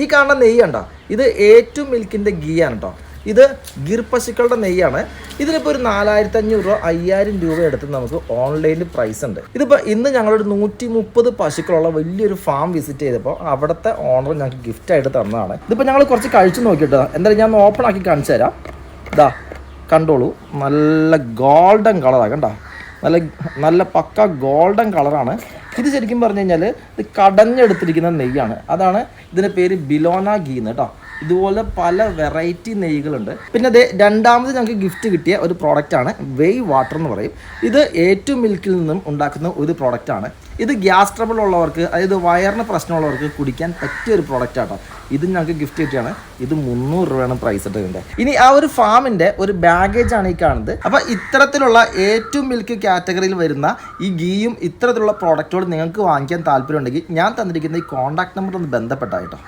ഈ കാണുന്ന നെയ്യ് കണ്ടോ? ഇത് ഏറ്റവും മിൽക്കിന്റെ ഗീയാണ് കേട്ടോ ഇത് ഗിർ പശുക്കളുടെ നെയ്യാണ്. ഇതിനിപ്പോൾ ഒരു നാലായിരത്തി അഞ്ഞൂറ് രൂപ അയ്യായിരം രൂപ എടുത്ത് നമുക്ക് ഓൺലൈനിൽ പ്രൈസ് ഉണ്ട്. ഇതിപ്പോൾ ഇന്ന് ഞങ്ങളൊരു നൂറ്റി മുപ്പത് പശുക്കളുള്ള വലിയൊരു ഫാം വിസിറ്റ് ചെയ്തപ്പോൾ അവിടുത്തെ ഓണർ ഞങ്ങൾക്ക് ഗിഫ്റ്റ് ആയിട്ട് തന്നതാണ്. ഇതിപ്പോൾ ഞങ്ങൾ കുറച്ച് കഴിച്ചു നോക്കിയിട്ട്. എന്തായാലും ഞാൻ ഓപ്പൺ ആക്കി കാണിച്ചു തരാം. ഇതാ കണ്ടോളൂ. നല്ല ഗോൾഡൻ കളറാണ് കണ്ടോ? നല്ല നല്ല പക്ക ഗോൾഡൻ കളറാണ് ഇത് ശരിക്കും പറഞ്ഞു കഴിഞ്ഞാൽ ഇത് കടഞ്ഞെടുത്തിരിക്കുന്ന നെയ്യാണ്. അതാണ് ഇതിന്റെ പേര് ബിലോന ഗീ എന്ന് കേട്ടോ. ഇതുപോലെ പല വെറൈറ്റി നെയ്കളുണ്ട്. പിന്നെ ദേ രണ്ടാമത് ഞങ്ങൾക്ക് ഗിഫ്റ്റ് കിട്ടിയ ഒരു പ്രോഡക്റ്റാണ് വെയ് വാട്ടർ എന്ന് പറയും. ഇത് ഏറ്റവും മിൽക്കിൽ നിന്നും ഉണ്ടാക്കുന്ന ഒരു പ്രോഡക്റ്റാണ് ഇത് ഗ്യാസ് ട്രബിൾ ഉള്ളവർക്ക് അതായത് വയറിന് പ്രശ്നമുള്ളവർക്ക് കുടിക്കാൻ പറ്റിയ ഒരു പ്രോഡക്റ്റ് ആട്ടോ. ഇത് ഞങ്ങൾക്ക് ഗിഫ്റ്റ് കിട്ടിയാണ്. ഇത് മുന്നൂറ് രൂപയാണ് പ്രൈസ് ഇട്ടിട്ടുണ്ട് ഇനി ആ ഒരു ഫാമിന്റെ ഒരു ബാഗേജ് ആണ് ഈ കാണുന്നത്. അപ്പോൾ ഇത്തരത്തിലുള്ള ഏറ്റവും മിൽക്ക് കാറ്റഗറിയിൽ വരുന്ന ഈ ഗീയും ഇത്തരത്തിലുള്ള പ്രോഡക്റ്റുകൾ നിങ്ങൾക്ക് വാങ്ങിക്കാൻ താല്പര്യമുണ്ടെങ്കിൽ ഞാൻ തന്നിരിക്കുന്ന ഈ കോൺടാക്ട് നമ്പർ ഒന്ന് ബന്ധപ്പെട്ടായിട്ടോ.